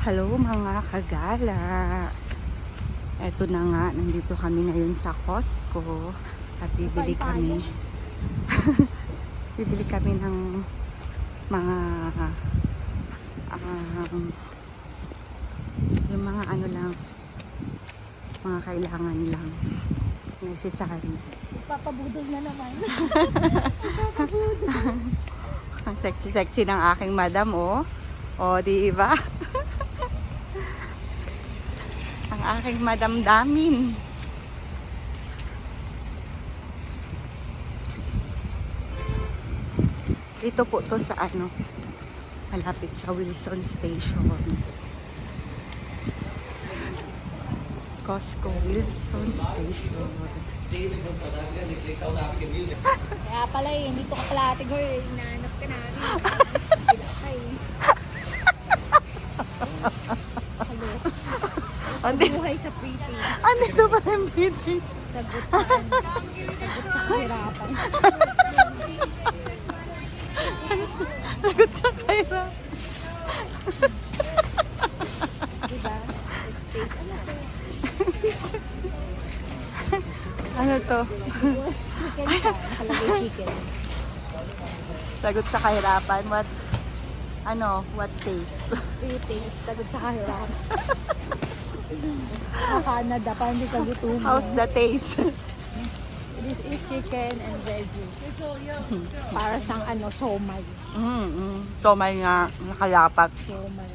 Hello mga kagala. Eto na nga, nandito kami ngayon sa Costco at bibili kami. bibili kami ng mga um, yung mga ano lang mga kailangan lang necessary. Papabudol na naman. Ang sexy-sexy ng aking madam, oh. O, di ba? Ang aking madam damin. Dito po to sa ano, malapit sa Wilson Station. Costco Wilson Station. Kaya pala eh, hindi ko ka pala ate girl, inaanap ka namin. Ay. Hello. Andi, Buhay sa pretty. Andito pa yung meetings. Sagot sa kahirapan. Ano to? Sagot sa kahirapan. What, ano, what taste? Pretty. Sagot sa kahirapan. Canada, parang hindi ka gutuman. How's the taste? This is chicken and veggies. Para siyang ano, somay. mm mm. So, may nga nakalapat. Somay.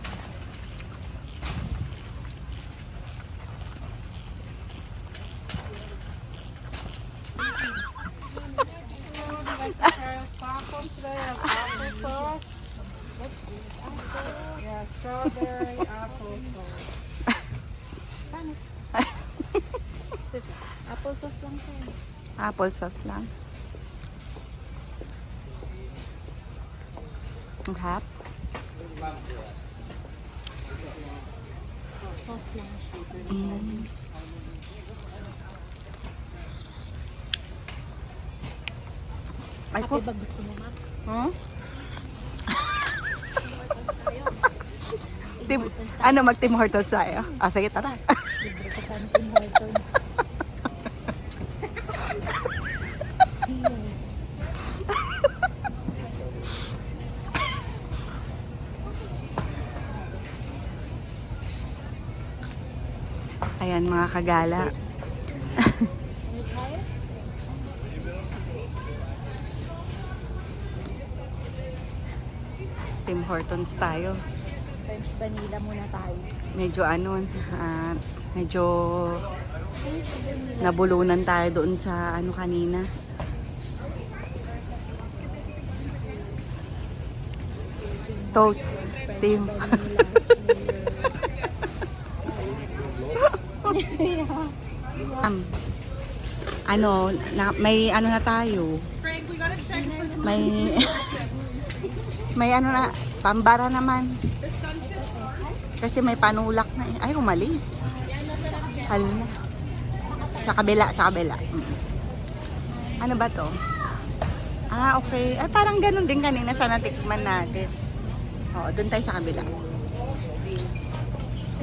Yeah, strawberry apple sauce. Apple sauce lang siya. Apple sauce lang. Ang hap. Mm. Ay po. Kape ba gusto mo, ma? Hmm? Tim, ano, mag-Tim Hortons tayo? Ah, sige, tara. Libre ka sa Tim Hortons. Ayan, mga kagala. Tim Hortons tayo. French vanilla muna tayo. Medyo ano, ah, medyo nabulunan tayo doon sa ano kanina. Toast. Tim. Um, ano, na, may ano na tayo. May may ano na, pambara naman. Kasi may panulak na eh. Ay, umalis. Hala. Sa kabila, sa kabila. Mm. Ano ba to? Ah, okay. Ay, parang ganun din kanina sa natikman natin. Oo, doon tayo sa kabila.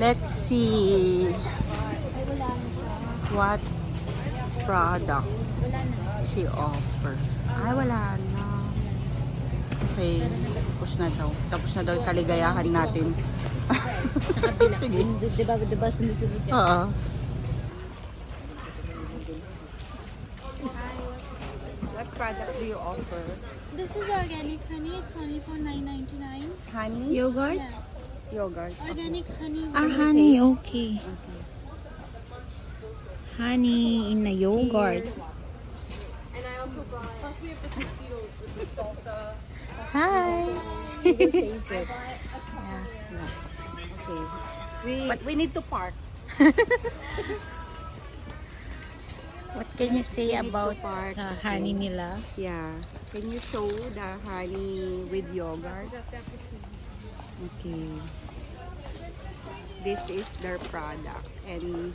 Let's see Ay, wala na siya. What product she offer. Ay, wala na. Okay. Tapos na daw. Tapos na daw yung kaligayahan natin. Sige. Diba, diba sunod-sunod yan? Oo. What product do you offer? This is organic honey. It's only for nine ninety nine. Honey? Yogurt? Yeah. Yogurt. Organic honey. Ah, honey, okay. Honey in a yogurt. Hi. Okay. We, But we need to park. What can you say about park. sa honey nila? Yeah. Can you show the honey with yogurt? Okay. This is their product. And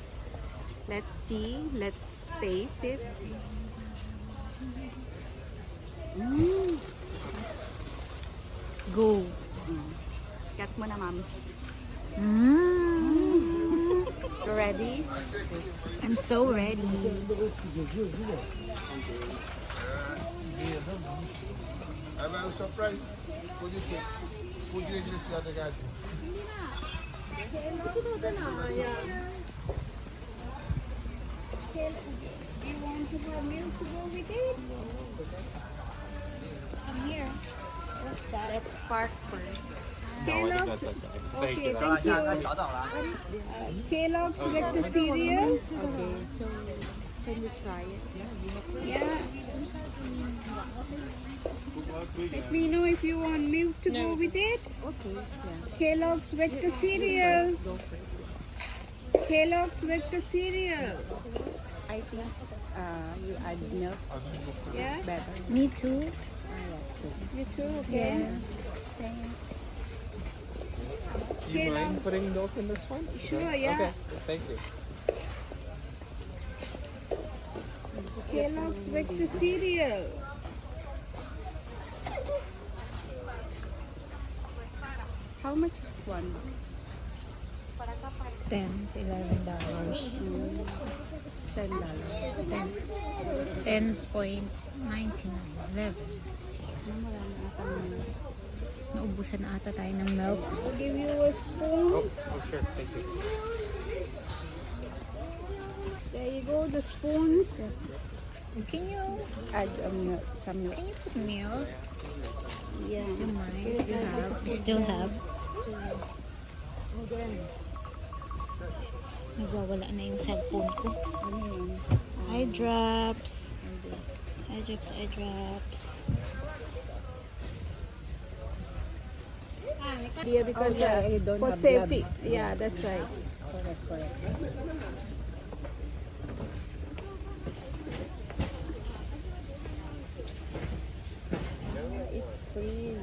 let's see. Let's taste it. Mm. Go. Mm. Mo na, ma'am. Mm. You ready? I'm so ready. I'm a surprise. Put it fix. Put it in the other guy. Do you want to have milk to go with it? Come here. What's that? Let's park first. Kellogg's. Okay, thank you. Uh, Kellogg's with the cereal. Can you try it? Yeah. Let me know if you want milk to go with it. Okay, yeah. Kellogg's the cereal. Kellogg's the cereal. I think uh, you add milk Yeah, better. Me too. you too, okay? Thanks. Do you mind Kellogg's. putting milk in this one? Sure, yeah. Okay, thank you. Kellogg's with cereal. How much is one? It's 10 to 11 dollars. Ten dollars. 10.99. 11. Naubusan na ata tayo ng milk. I'll give you a spoon. Oh, oh sure, thank you. There you go, the spoons. Can you, Add um, milk, some milk. can you put milk? Yeah. You mind? You have? You still have? Nagwawala na yung cellphone ko. Ano yun? Eye drops. Eye drops, eye drops. Yeah, because Oh, yeah, uh, don't for have safety. gloves. Yeah, that's right. Correct, correct. It's freeze.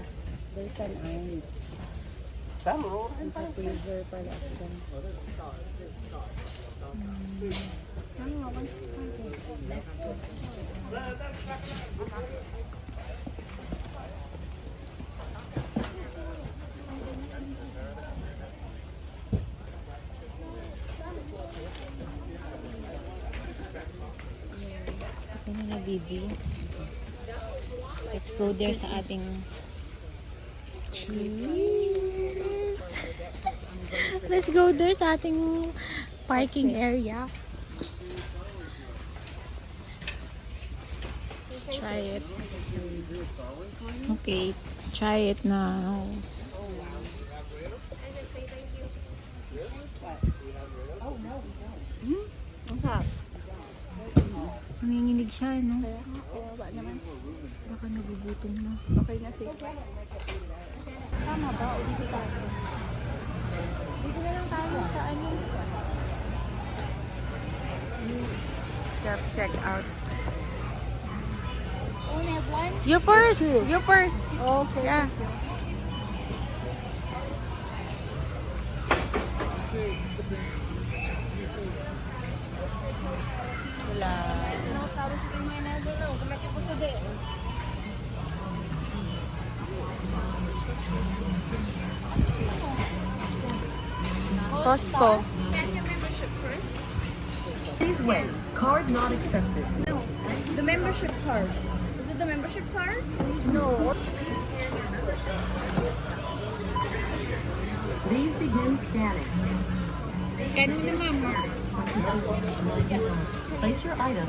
There's an ice. Sa freezer pala. Ito video. Let's go there sa ating cheese. Let's go there sa ating parking area. Let's try it. Okay, try it now. Nanginginig siya, no? Kawawa naman. Baka nagugutom na. Okay na sis. Tama ba? O dito tayo? Dito na lang tayo sa ano. Self-check out. Only have one? You first! You first! Okay. Yeah. Wala. Costco. Please wait. Card not accepted. No. The membership card. Is it the membership card? No. Please begin scanning. Scanning the na, mama. Place your item.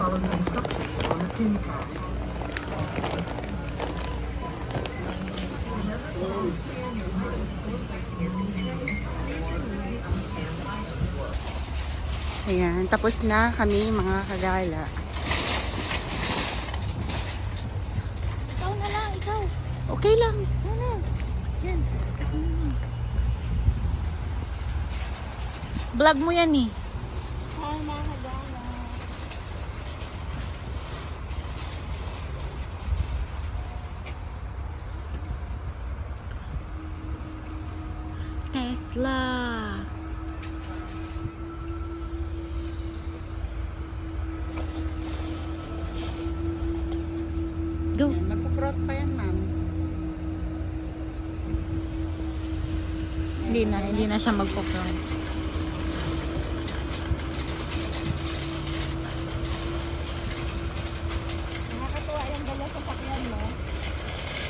Follow the instructions on the pin pad. Ayan, tapos na kami mga kagala. Ikaw na lang, ikaw. Okay lang. Vlog mo yan eh. Tesla. Go. Magpo-front pa yan, ma'am. Hindi na, hindi na siya magpo-front. Nakakatuwa yung dala sa sakyan mo.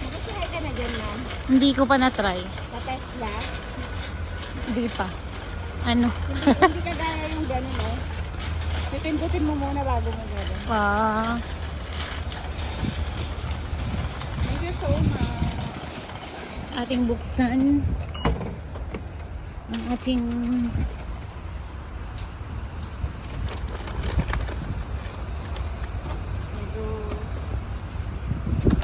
Nakasakay ka na dyan, ma'am. Hindi ko pa na-try. Sa Tesla. Hindi pa. Ano? Hindi ka gaya yung gano'n, no? Pipindutin mo muna bago mo gano'n. Ah. Thank you so much. ating buksan ang ating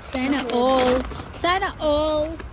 Sana all. Sana all.